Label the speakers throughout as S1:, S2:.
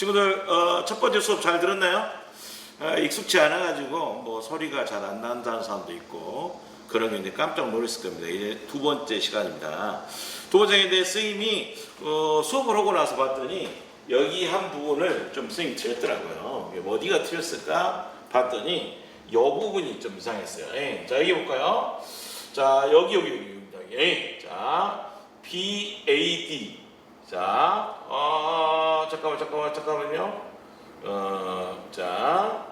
S1: 친구들 어, 첫 번째 수업 잘 들었나요? 아, 익숙치 않아가지고 뭐 소리가 잘 안 난다는 사람도 있고 그런 게 깜짝 놀랐을 겁니다. 이제 두 번째 시간입니다. 두 번째인데 선생님이 어, 수업을 하고 나서 봤더니 여기 한 부분을 좀 선생님이 틀렸더라고요. 어디가 틀렸을까 봤더니 이 부분이 좀 이상했어요. 예. 자 여기 볼까요? 자 여기 여기 여기입니다. 예. 자 BAD 자 어, 잠깐만 잠깐만 잠깐만요. 어, 자,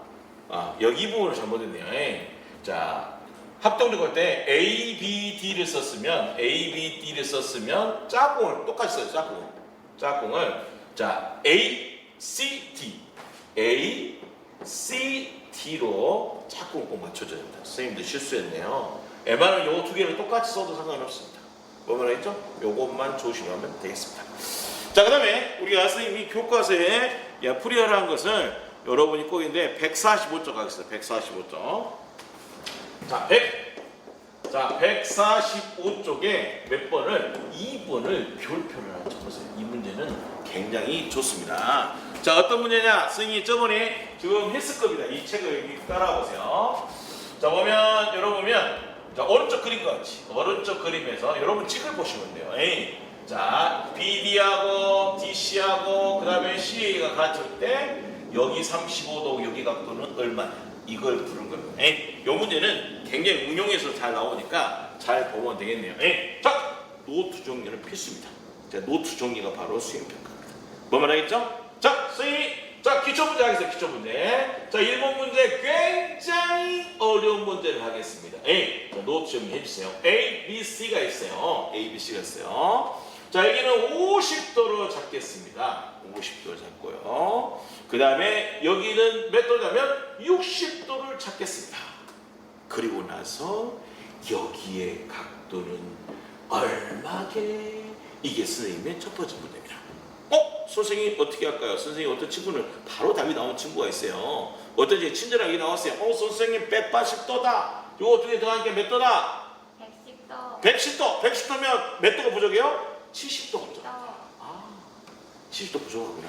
S1: 아, 여기 부분을 잘못했네요. 예. 자, 합동적 할때 A, B, D를 썼으면 A, B, D를 썼으면 짝꿍을 똑같이 써요. 짝꿍. 짝꿍을 자 A, C, D, A, C, D로 짝꿍을 꼭 맞춰줘야 됩니다. 선생님도 실수했네요. 웬만하면 요거 두 개를 똑같이 써도 상관없습니다. 뭐만 했죠? 요것만 조심하면 되겠습니다. 자, 그 다음에 우리가 선생님이 교과서에 야, 풀이하라는 것을 여러분이 꼭인데 145쪽 가겠습니다. 145쪽. 자, 100. 자, 145쪽에 몇 번을 2번을 별표를 적었어요. 이 문제는 굉장히 좋습니다. 자, 어떤 문제냐? 선생님이 저번에 지금 했을 겁니다. 이 책을 여기 따라보세요. 자, 보면, 여러분 보면, 자, 오른쪽 그림 같이, 오른쪽 그림에서 여러분 책을 보시면 돼요. 에이. 자, BD하고 DC하고 그 다음에 CA가 같을 때 여기 35도 여기 각도는 얼마냐 이걸 부른 겁니다. 에, 요 문제는 굉장히 응용해서 잘 나오니까 잘 보면 되겠네요. 에, 자, 노트 종이는 필수입니다. 자, 노트 종이가 바로 수행평가입니다. 뭐 말하겠죠? 자, 선생님, 자, 기초 문제 하겠습니다. 기초 문제. 자, 1번 문제 굉장히 어려운 문제를 하겠습니다. A, 자, 노트 좀 해주세요. A, B, C가 있어요. A, B, C가 있어요. 자, 여기는 50도로 잡겠습니다. 50도를 잡고요. 그 다음에 여기는 몇 도냐면 60도를 잡겠습니다. 그리고 나서 여기의 각도는 얼마게? 이게 선생님의 첫 번째 문제입니다. 어? 선생님 어떻게 할까요? 선생님 어떤 친구는 바로 답이 나온 친구가 있어요. 어떤 제 친절하게 나왔어요. 어 선생님 180도다. 요거 두개 더하니까 몇 도다?
S2: 110도
S1: 110도. 110도면 몇 도가 부족해요? 70도가 부족.
S2: 10도
S1: 아, 70도 부족하구나.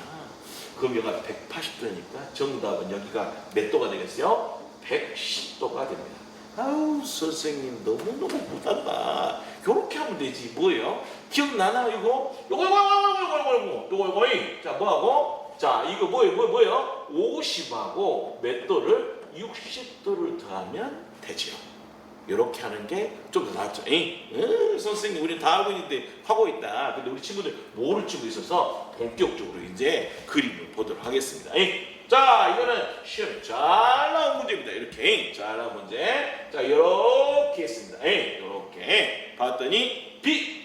S1: 그럼 여기가 180도니까 정답은 여기가 몇 도가 되겠어요? 110도가 됩니다. 아우 선생님 너무너무 못한다. 요렇게 하면 되지 뭐예요? 기억나나 이거? 요거 요거 요거 요거 요거 요거 요거 요거 이. 자 뭐하고? 자 이거 뭐예요 뭐 뭐예요? 50하고 몇 도를 60도를 더하면 되지요. 이렇게 하는 게 좀 더 낫죠. 에이, 음, 선생님, 우리는 다 알고 있는데 하고 있다. 근데 우리 친구들 모를 친구 있어서 본격적으로 이제 그림을 보도록 하겠습니다. 에이, 자, 이거는 시험 잘 나온 문제입니다. 이렇게 에이, 잘 나온 문제. 자, 이렇게 했습니다. 에이, 이렇게 봤더니 B,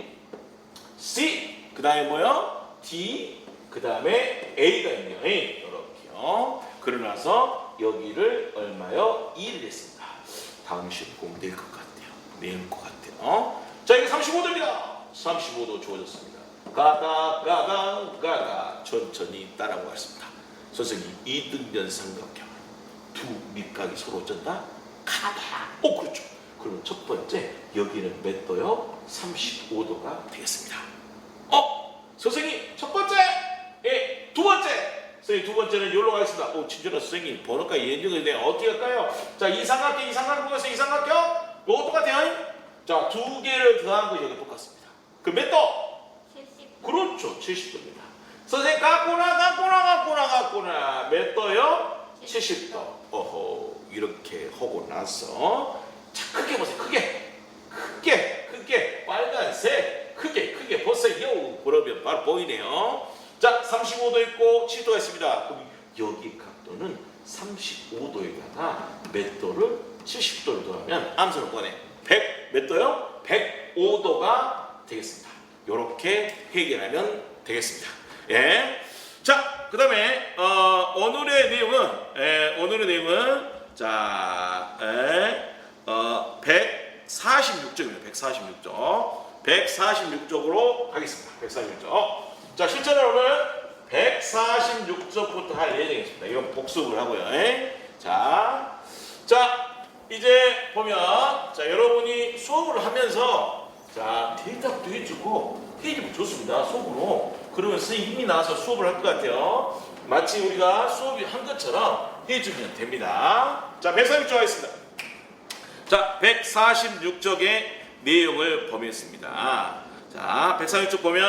S1: C, 그 다음에 뭐요? D, 그 다음에 A가 있네요. 에이, 이렇게요. 그러나서 여기를 얼마요? 2를 했습니다. 다음 시험 꼭낼것 같아요. 낼것 같아요. 자, 이게 35도입니다. 35도 주어졌습니다. 가가, 가가, 가가. 천천히 따라오겠습니다. 선생님, 이등변 삼각형. 두 밑각이 서로 어쩐다? 같다. 어, 그렇죠. 그러면 첫 번째, 여기는 몇 도요? 35도가 되겠습니다. 어, 선생님, 첫 번째, 예, 두 번째. 선생님 두 번째는 여기로 가겠습니다. 오, 친절한 선생님 번호가 예정이 돼. 어떻게 할까요? 자, 이 삼각형, 이 삼각형 보겠어요. 이 삼각형. 요거 똑같아요. 자, 두 개를 더한 거 여기 똑같습니다. 그몇 도?
S2: 70도
S1: 그렇죠. 70도입니다. 선생님 갖고나 갖고나 갖고나 갖고나 몇 도요? 70도. 어허 이렇게 하고 나서 자 크게 보세요. 크게 크게 크게 빨간색 크게 크게 보세요. 그러면 바로 보이네요. 자 35도 있고 70도가 있습니다. 그럼 여기 각도는 35도에다가 몇 도를 70도를 더하면 암수를 꺼내 100 몇 도요? 105도가 되겠습니다. 이렇게 해결하면 되겠습니다. 예. 자, 그 다음에, 어, 오늘의 내용은, 예, 오늘의 내용은, 자, 예, 어, 146쪽입니다. 146쪽. 146쪽으로 가겠습니다. 146쪽. 자, 실전을 오늘 146쪽부터 할 예정이 있습니다. 이건 복습을 하고요. 예. 자, 자, 이제 보면, 자, 여러분이 수업을 하면서, 자, 대답도 해주고, 해주면 좋습니다. 수업으로. 그러면 선생님 힘이 나와서 수업을 할 것 같아요. 마치 우리가 수업이 한 것처럼 해주면 됩니다. 자, 146쪽 하겠습니다. 자, 146쪽의 내용을 보겠습니다. 자, 146쪽 보면,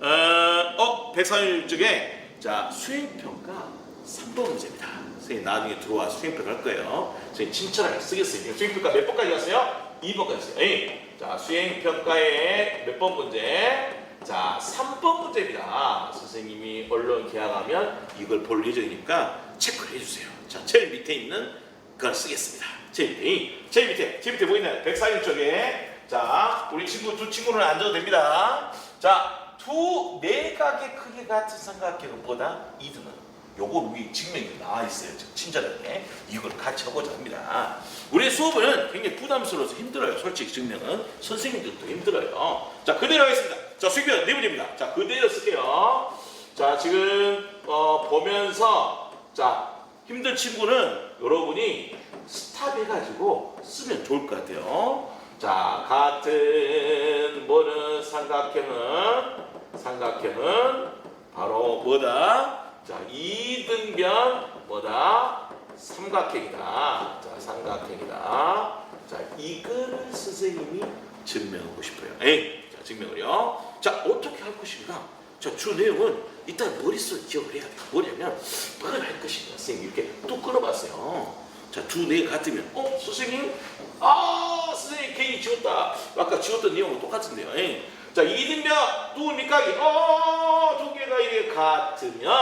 S1: 어, 어 146쪽에, 자, 수행평가 3번 문제입니다. 선생님 나중에 들어와 수행평가 할 거예요. 선생님 친절하게 쓰겠어요. 수행평가 몇 번까지 갔어요? 2번까지 했어요. 예. 자, 수행평가의 몇 번 문제? 자, 3번 문제입니다. 선생님이 언론 계약하면 이걸 볼 예정이니까 체크를 해주세요. 자, 제일 밑에 있는 그걸 쓰겠습니다. 제일 밑에, 제일 밑에, 제일 밑에 보이는 146쪽에 자, 우리 친구 두 친구는 앉아도 됩니다. 자, 두 내각의 크기 같은 삼각형보다 2등은 요거 위 증명이 나와 있어요. 저 친절하게 이걸 같이 하고자 합니다. 우리 수업은 굉장히 부담스러워서 힘들어요. 솔직히 증명은 선생님들도 힘들어요. 자, 그대로 하겠습니다. 자, 수익비는 네 문제입니다. 자, 그대로 쓸게요. 자, 지금 어, 보면서 자 힘든 친구는 여러분이 스탑해가지고 쓰면 좋을 것 같아요. 자, 같은 뭐는 삼각형은 삼각형은 바로 뭐다? 자, 이등변 뭐다? 삼각형이다. 자, 삼각형이다. 자, 이거를 선생님이 증명하고 싶어요. 에이, 자, 증명을요. 자, 어떻게 할 것인가? 자, 주 내용은 일단 머릿속에 기억을 해야 돼요. 뭐냐면, 뭘 할 것인가? 선생님 이렇게 또 끊어봤어요. 자, 두 내용 같으면, 어, 선생님? 아, 선생님 괜히 지웠다. 아까 지웠던 내용은 똑같은데요. 에이. 자, 이등변 누굽니까? 어, 두 개가 이게 같으면,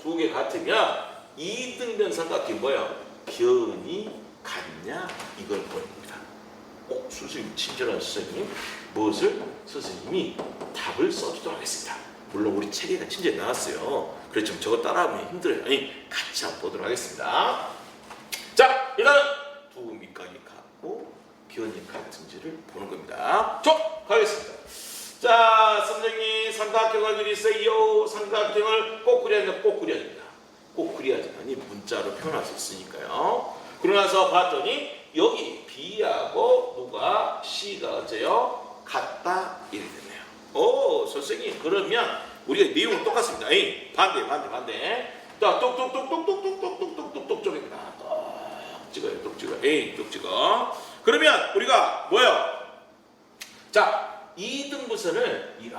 S1: 두 개 같으면, 이등변 삼각형 뭐야? 변이 같냐? 이걸 보는 겁니다. 어, 선생님, 친절한 선생님, 무엇을? 선생님이 답을 써주도록 하겠습니다. 물론 우리 책에가 친절히 나왔어요. 그렇지만 저거 따라하면 힘들어요. 아니, 같이 한번 보도록 하겠습니다. 자, 일단 두 밑각이 같고 변이 같은지를 보는 겁니다. 저 가겠습니다. 자, 선생님 삼각형을 그리세요. 삼각형을 꼭 그려야 된다. 꼭 그려야 됩니다. 꼭 그려야지만이 문자로 표현할 수 있으니까요. 그러고 나서 봤더니 여기 B하고 누가 C가 어째요? 같다 이렇게 됐네요. 오 선생님 그러면 우리가 내용은 똑같습니다. 에이, 반대 반대 반대. 자 똑똑똑똑똑똑똑똑똑똑 쪽입니다. 똑 찍어요. 똑 찍어. 에이 똑 찍어. 그러면 우리가 뭐요? 자 2등분선을 이렇게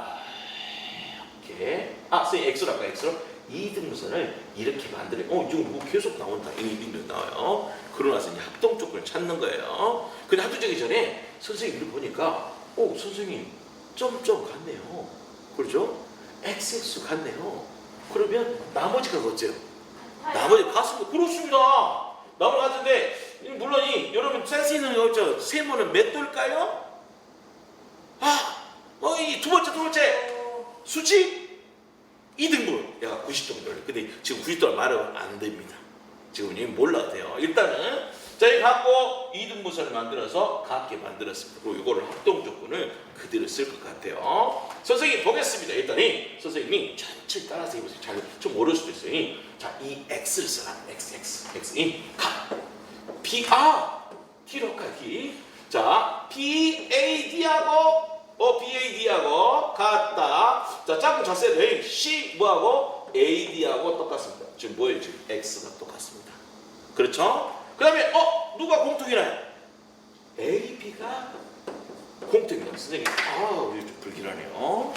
S1: 아 선생님 X로 할까 X로? 2등분선을 이렇게 만들어 어 지금 뭐 계속 나온다. 이 이름 나와요. 그러고 나서 이제 합동 조건을 찾는 거예요. 근데 합동적이 전에 선생님을 보니까 어 선생님 점점 같네요. 그렇죠? XX 같네요. 그러면 나머지가 어째요? 나머지 가슴도 그렇습니다. 나머지 같은데 물론 이 여러분 센스 있는 거 없죠 세모는 몇 돌까요? 아, 어, 이두 번째, 두 번째 수직 2등분. 얘가 90도 돌려. 근데 지금 90도 말하면 안 됩니다. 지금 이미 몰라도 돼요. 일단은 저희 갖고 2등분선을 만들어서 같게 만들었습니다. 그리고 이거를 합동 조건을 그대로 쓸 것 같아요. 선생님 보겠습니다. 일단 이 선생님이 천천히 따라서 해보세요. 잘, 좀 어려울 수도 있어요. 자, 이 X를 써라. X, X, X. 이 가. P, 아! T로 가기. 자, PAD하고 어 BAD하고 같다. 자, 짝꿍 자세도 해. C 뭐하고 AD하고 똑같습니다. 지금 뭐예요? 지금 X가 똑같습니다. 그렇죠? 그 다음에 어 누가 공통이나요? AB가 공통이다. 선생님, 아, 우리 좀 불길하네요.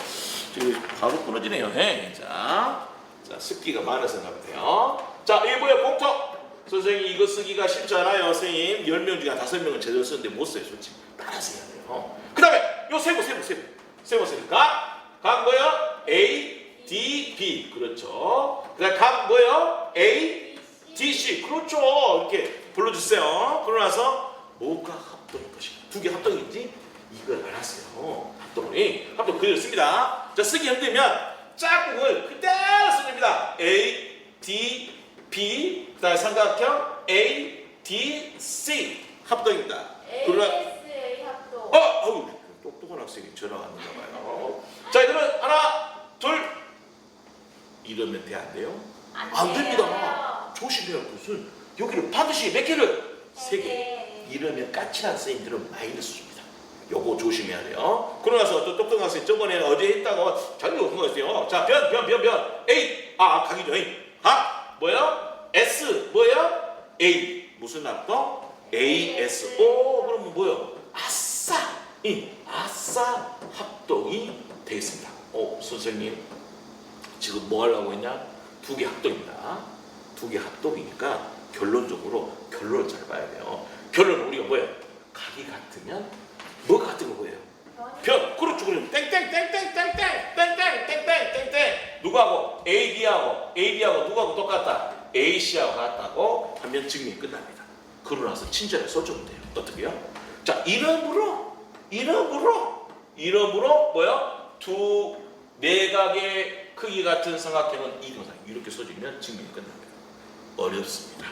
S1: 지금 바로 끊어지네요. 해. 자, 자, 습기가 많아서 나 보세요. 자, 이게 뭐야? 공통. 선생님 이거 쓰기가 쉽지 않아요. 선생님 10명 중에 5명은 제대로 쓰는데 못 써요. 솔직히 따라서 해야 돼요. 그 다음에 요 세모 세모 세모 세모 세모 각, 각 뭐야? A, D, B 그렇죠. 그 다음에 각 뭐야? A, D, C 그렇죠. 이렇게 불러주세요. 그러고 나서 뭐가 합동일 것인가? 두 개 합동인지 이걸 알았어요. 합동이 합동 그대로 씁니다. 자 쓰기 힘들면 짝꿍을 그대로 쓰는 겁니다. A, D, B 그다음에 삼각형 A, D, C 합동입니다. 그러나
S2: ASA 합동.
S1: 어, 어우 똑똑한 학생이 전화 왔는가 봐요. 자, 이들은 하나, 둘 이러면 돼 안 돼요? 안 됩니다. 조심해요. 무슨 여기를 반드시 몇 개를 세 개. 이러면 까칠한 선생님들은 마이너스 줍니다. 요거 조심해야 돼요. 그러고 나서 또 똑똑한 학생 저번에 어제 했다고 자기 없는 거였어요. 자, 변, 변, 변, 변. A, 아 가기 전에 각 뭐예요? S 뭐예요? A 무슨 합동? AS 오 그러면 뭐요? 아싸 이 아싸 합동이 되겠습니다. 어 선생님 지금 뭐 하려고 했냐? 두 개 합동입니다. 두 개 합동이니까 결론적으로 결론을 잘 봐야 돼요. 결론은 우리가 뭐예요? 각이 같으면 뭐가 같은 거 뭐예요? 변 그렇죠 그럼 땡땡땡땡땡땡땡땡땡땡땡 누구하고 AD하고 AD하고 누구하고 똑같다 AC하고 같다고 하면 증명이 끝납니다 그러고 나서 친절하게 써주면 돼요 어떻게요? 자 이름으로 이름으로 이름으로 뭐요? 두 내각의 크기 같은 삼각형은 이등상 이렇게 써주면 증명이 끝납니다 어렵습니다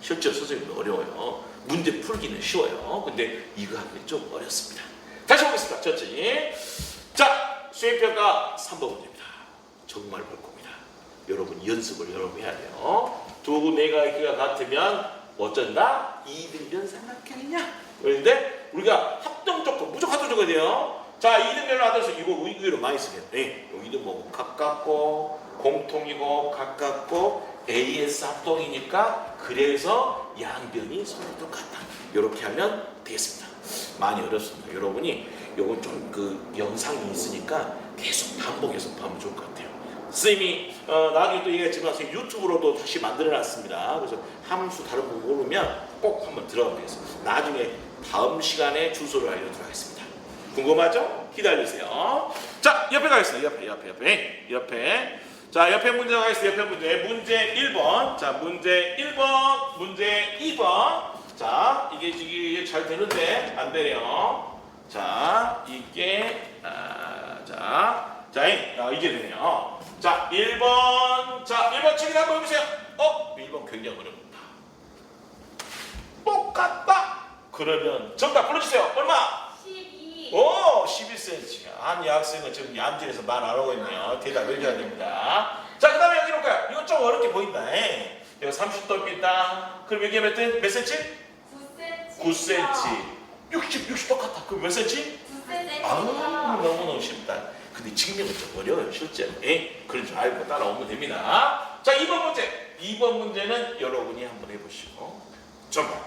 S1: 실제로 선생님도 어려워요 문제 풀기는 쉬워요 근데 이거 하기 좀 어렵습니다 다시 보겠습니다. 천천히. 자, 수행평가 3번 문제입니다. 정말 벌겁니다. 여러분 연습을 여러분 해야 돼요. 두 내가 기가 같으면 어쩐다? 이등변 삼각형이냐? 그런데 우리가 합동 조건, 무조건 합동 조건이 돼요. 자, 이등변을 하면서 이거 의외로 많이 쓰네요. 네, 이등 뭐 가깝고 공통이고 가깝고 AS 합동이니까 그래서 양변이 서로 똑같다. 이렇게 하면 되겠습니다. 많이 어렵습니다. 여러분이 요건 좀 그 영상이 있으니까 계속 반복해서 보면 좋을 것 같아요. 선생님이 어, 나중에 또 얘기했지만 선생님 유튜브로도 다시 만들어놨습니다. 그래서 함수 다른 거 모르면 꼭 한번 들어가면 되겠습니다. 나중에 다음 시간에 주소를 알려드리도록 하겠습니다. 궁금하죠? 기다리세요. 자, 옆에 가겠습니다. 옆에, 옆에, 옆에, 옆에. 자, 옆에 문제 가겠습니다. 옆에 문제. 문제 1번. 자, 문제 1번, 문제 2번. 자, 이게 이게 잘 되는데 안 되네요. 자, 이게 아, 자, 자, 이- 아, 이게 되네요. 자, 1번. 자, 1번 책을 한번 보세요. 어, 1번 굉장히 어렵다. 똑같다. 그러면 정답 불러주세요. 얼마?
S2: 12.
S1: 오, 11cm. 한 여학생은 지금 얌전해서 말 안 하고 있네요. 대답을 해줘야 됩니다. 자, 그 다음에 여기 볼까요? 이거 좀 어렵게 보인다. 에. 이거 30도 있다. 그럼 여기 몇, 몇 cm?
S2: 9cm.
S1: 9cm. 60, 60 똑같다. 그럼 몇 cm?
S2: 9cm.
S1: 아, 너무너무 쉽다. 근데 증명은 좀 어려워요, 실제로. 에? 그런 줄 알고 따라오면 됩니다. 자, 2번 문제. 2번 문제는 여러분이 한번 해보시고. 정말